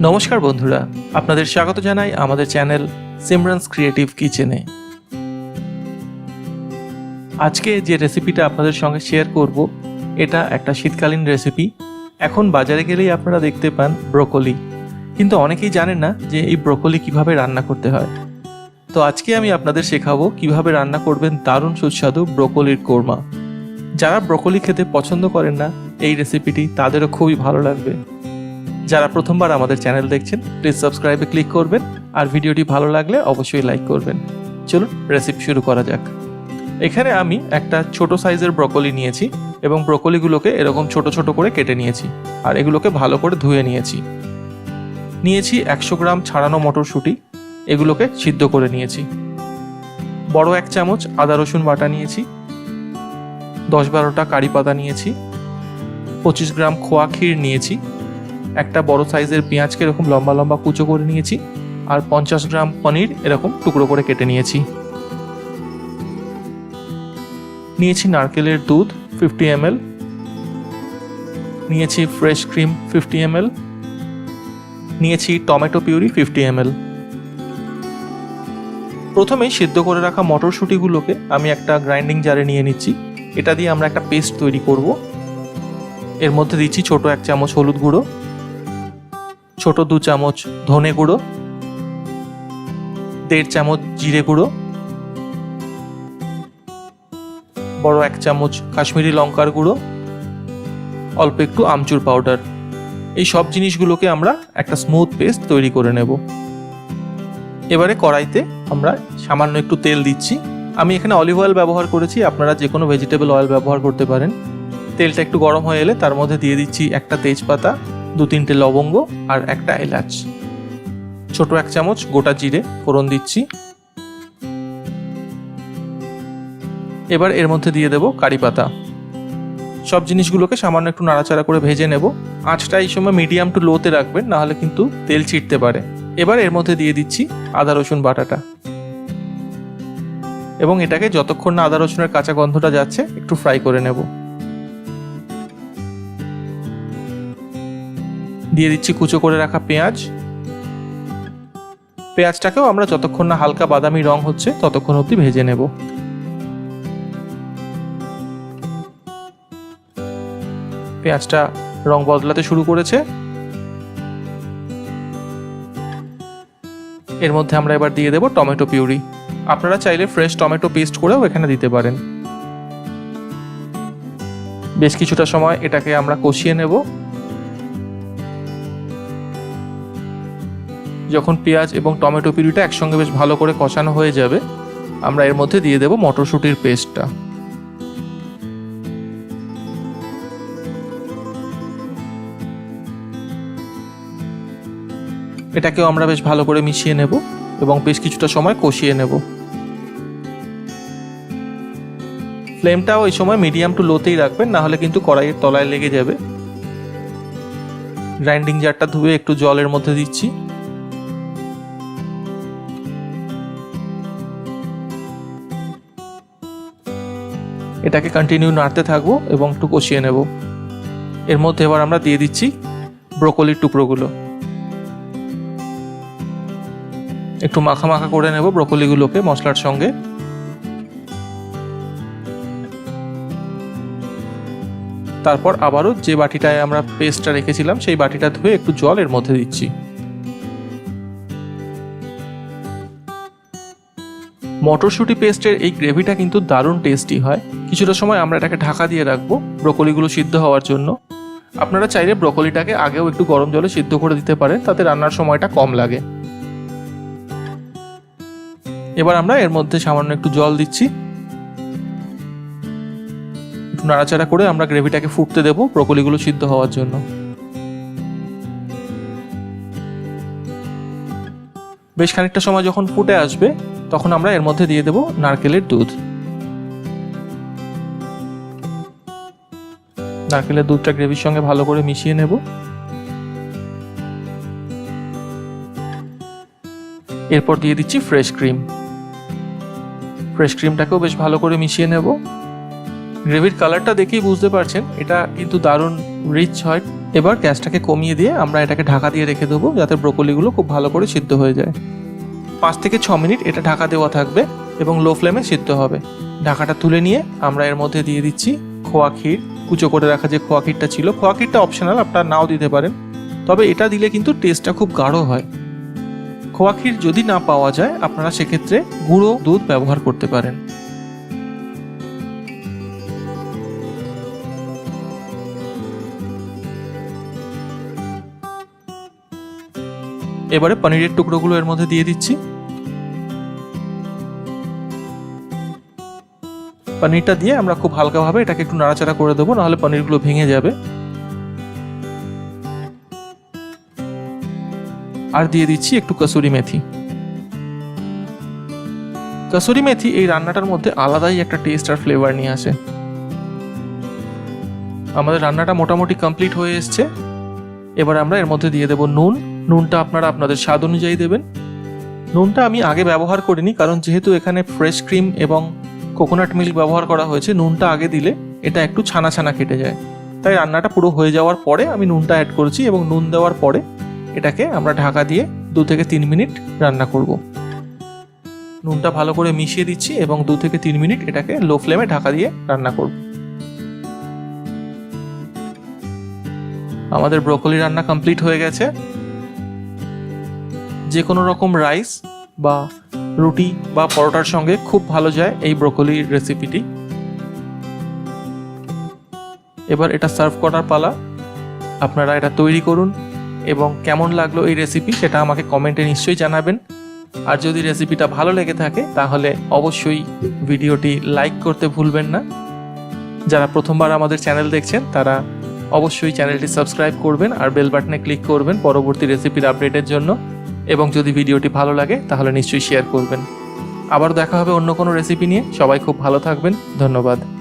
নমস্কার বন্ধুরা, আপনাদের স্বাগত জানাই আমাদের চ্যানেল সিমরানস ক্রিয়েটিভ কিচেনে। আজকে যে রেসিপিটা আপনাদের সঙ্গে শেয়ার করব, এটা একটা শীতকালীন রেসিপি। এখন বাজারে গেলেই আপনারা দেখতে পান ব্রোকলি। কিন্তু অনেকেই জানেন না যে এই ব্রোকলি কীভাবে রান্না করতে হয়। তো আজকে আমি আপনাদের শেখাবো কীভাবে রান্না করবেন দারুণ সুস্বাদু ব্রোকলির কোরমা। যারা ব্রোকলি খেতে পছন্দ করেন না, এই রেসিপিটি তাদেরও খুবই ভালো লাগবে। যারা প্রথমবার আমাদের চ্যানেল দেখছেন প্লিজ সাবস্ক্রাইবে ক্লিক করবেন, আর ভিডিওটি ভালো লাগলে অবশ্যই লাইক করবেন। চলুন রেসিপি শুরু করা যাক। এখানে আমি একটা ছোট সাইজের ব্রকলি নিয়েছি এবং ব্রকলিগুলোকে এরকম ছোট ছোট করে কেটে নিয়েছি, আর এগুলোকে ভালো করে ধুয়ে নিয়েছি। নিয়েছি একশো গ্রাম ছাড়ানো মটরশুঁটি, এগুলোকে সিদ্ধ করে নিয়েছি। বড় এক চামচ আদা রসুন বাটা নিয়েছি, দশ বারোটা কারি পাতা নিয়েছি, পঁচিশ গ্রাম খোয়া ক্ষীর নিয়েছি একটা বড় সাইজের পেঁয়াজকে এরকম লম্বা লম্বা কুচো করে নিয়েছি, আর পঞ্চাশ গ্রাম পনির এরকম টুকরো করে কেটে নিয়েছি। নিয়েছি নারকেলের দুধ ফিফটি এম নিয়েছি ফ্রেশ ক্রিম ফিফটি এম নিয়েছি টমেটো পিউরি ফিফটি এম প্রথমে সিদ্ধ করে রাখা মটরশুঁটিগুলোকে আমি একটা গ্রাইন্ডিং জারে নিয়ে নিচ্ছি। এটা দিয়ে আমরা একটা পেস্ট তৈরি করব। এর মধ্যে দিচ্ছি ছোট এক চামচ হলুদ গুঁড়ো ছোট দু চামচ ধনে গুঁড়ো, দেড় চামচ জিরে গুঁড়ো, বড় এক চামচ কাশ্মীরি লঙ্কার গুঁড়ো, অল্প একটু আমচুর পাউডার। এই সব জিনিসগুলোকে আমরা একটা স্মুথ পেস্ট তৈরি করে নেব। এবারে কড়াইতে আমরা সামান্য একটু তেল দিচ্ছি। আমি এখানে অলিভ অয়েল ব্যবহার করেছি, আপনারা যে কোনো ভেজিটেবল অয়েল ব্যবহার করতে পারেন। তেলটা একটু গরম হয়ে এলে তার মধ্যে দিয়ে দিচ্ছি একটা তেজপাতা দু তিনটে লবঙ্গ আর একটা এলাচ। ছোট এক চামচ গোটা জিরে ফোড়ন দিচ্ছি। এবার এর মধ্যে দিয়ে দেব কারি পাতা। সব জিনিসগুলোকে সামান্য একটু নাড়াচাড়া করে ভেজে নেব। আঁচটা এই সময় মিডিয়াম টু লোতে রাখবেন, না হলে কিন্তু তেল ছিটতে পারে। এবার এর মধ্যে দিয়ে দিচ্ছি আদা, রসুন বাটাটা। এবং এটাকে যতক্ষণ না আদা, রসুনের কাঁচা গন্ধটা যাচ্ছে, একটু ফ্রাই করে নেব। দিয়ে দিচ্ছি কুচো করে রাখা পেঁয়াজ। পেঁয়াজটাকেও আমরা যতক্ষণ না হালকা বাদামি রং হচ্ছে, ততক্ষণ অবধি ভেজে নেব। পেঁয়াজটা রং বদলাতে শুরু করেছে। এর মধ্যে আমরা এবার দিয়ে দেব টমেটো পিউরি। আপনারা চাইলে ফ্রেশ টমেটো পেস্ট করেও এখানে দিতে পারেন। বেশ কিছুটা সময় এটাকে আমরা কষিয়ে নেব। যখন পেঁয়াজ এবং টমেটো পিউরিটা একসঙ্গে বেশ ভালো করে কষানো হয়ে যাবে, আমরা এর মধ্যে দিয়ে দেব মটরশুঁটির পেস্টটা। এটাকেও আমরা বেশ ভালো করে মিশিয়ে নেব এবং বেশ কিছুটা সময় কষিয়ে নেব। ফ্লেমটাও এই সময় মিডিয়াম টু লোতেই রাখবেন না হলে কিন্তু কড়াইয়ের তলায় লেগে যাবে। গ্রাইন্ডিং জারটা ধুয়ে একটু জলের মধ্যে দিচ্ছি। এটাকে কন্টিনিউ নাড়তে থাকব এবং একটু কষিয়ে নেব। এর মধ্যে এবার আমরা দিয়ে দিচ্ছি ব্রোকলির টুকরোগুলো। একটু মাখা মাখা করে নেব ব্রোকলিগুলোকে মশলার সঙ্গে। তারপর আবারও যে বাটিটায় আমরা পেস্টটা রেখেছিলাম, সেই বাটিটা ধুয়ে একটু জল এর মধ্যে দিচ্ছি। মটরশুঁটি পেস্টের এই গ্রেভিটা কিন্তু দারুণ টেস্টি হয়। কিছুটা সময় আমরা এটাকে ঢাকা দিয়ে রাখব ব্রোকলিগুলো সিদ্ধ হওয়ার জন্য। আপনারা চাইলে ব্রোকলিটাকে আগেও একটু গরম জলে সিদ্ধ করে দিতে পারেন, তাতে রান্নার সময়টা কম লাগে। এবার আমরা এর মধ্যে সামান্য একটু জল দিচ্ছি। একটু নাড়াচাড়া করে আমরা গ্রেভিটাকে ফুটতে দেবো ব্রোকলিগুলো সিদ্ধ হওয়ার জন্য। বেশ খানিকটা সময় যখন ফুটে আসবে তখন আমরা এর মধ্যে দিয়ে দেব নারকেলের দুধ। নারকেলের দুধটা গ্রেভির সঙ্গে ভালো করে মিশিয়ে নেব। এরপর দিয়ে দিচ্ছি ফ্রেশ ক্রিম। ফ্রেশ ক্রিমটাকেও বেশ ভালো করে মিশিয়ে নেব। গ্রেভির কালারটা দেখেই বুঝতে পারছেন, এটা কিন্তু দারুণ রিচ হয়। এবার গ্যাসটাকে কমিয়ে দিয়ে আমরা এটাকে ঢাকা দিয়ে রেখে দেবো, যাতে ব্রোকলিগুলো খুব ভালো করে সিদ্ধ হয়ে যায়। পাঁচ থেকে ছ মিনিট এটা ঢাকা দেওয়া থাকবে এবং লো ফ্লেমে সিদ্ধ হবে। ঢাকাটা তুলে নিয়ে আমরা এর মধ্যে দিয়ে দিচ্ছি খোয়া ক্ষীর। কুচো করে রাখা যে খোয়া ক্ষীরটা ছিল, খোয়া ক্ষীরটা অপশনাল আপনারা নাও দিতে পারেন। তবে এটা দিলে কিন্তু টেস্টটা খুব গাঢ় হয়। খোয়া ক্ষীর যদি না পাওয়া যায়, আপনারা সেক্ষেত্রে গুঁড়ো দুধ ব্যবহার করতে পারেন। এবারে পনিরের টুকরোগুলো এর মধ্যে দিয়ে দিচ্ছি। পনিরটা দিয়ে আমরা খুব হালকাভাবে এটাকে একটু নাড়াচাড়া করে দেবো, নাহলে পনিরগুলো ভেঙে যাবে। আর দিয়ে দিচ্ছি একটু কসুরি মেথি। কসুরি মেথি এই রান্নাটার মধ্যে আলাদাই একটা টেস্ট আর ফ্লেভার নিয়ে আসে। আমাদের রান্নাটা মোটামুটি কমপ্লিট হয়ে এসছে। এবার আমরা এর মধ্যে দিয়ে দেবো নুন। নুনটা আপনারা আপনাদের স্বাদ অনুযায়ী দেবেন। নুনটা আমি আগে ব্যবহার করিনি, কারণ যেহেতু এখানে ফ্রেশ ক্রিম এবং কোকোনাট মিল্ক ব্যবহার করা হয়েছে, নুনটা আগে দিলে এটা একটু ছানা ছানা কেটে যায়। তাই রান্নাটা পুরো হয়ে যাওয়ার পরে আমি নুনটা অ্যাড করেছি এবং নুন দেওয়ার পরে এটাকে আমরা ঢাকা দিয়ে দু থেকে তিন মিনিট রান্না করব। নুনটা ভালো করে মিশিয়ে দিচ্ছি এবং দু থেকে তিন মিনিট এটাকে লো ফ্লেমে ঢাকা দিয়ে রান্না করব। আমাদের ব্রোকলি রান্না কমপ্লিট হয়ে গেছে। যে কোনো রকম রাইস বা রুটি বা পরোটার সঙ্গে খুব ভালো যায় এই ব্রোকলির রেসিপিটি। এবার এটা সার্ভ করার পালা। আপনারা এটা তৈরি করুন এবং কেমন লাগল এই রেসিপি সেটা আমাকে কমেন্টে নিশ্চয়ই জানাবেন। আর যদি রেসিপিটা ভালো লেগে থাকে তাহলে অবশ্যই ভিডিওটি লাইক করতে ভুলবেন না। যারা প্রথমবার আমাদের চ্যানেল দেখছেন তারা অবশ্যই চ্যানেলটি সাবস্ক্রাইব করবেন আর বেল বাটনে ক্লিক করবেন পরবর্তী রেসিপির আপডেটের জন্য। এবং যদি ভিডিওটি ভালো লাগে, তাহলে নিশ্চয়ই শেয়ার করবেন। আবার দেখা হবে অন্য কোনো রেসিপি নিয়ে। সবাই খুব ভালো থাকবেন। ধন্যবাদ।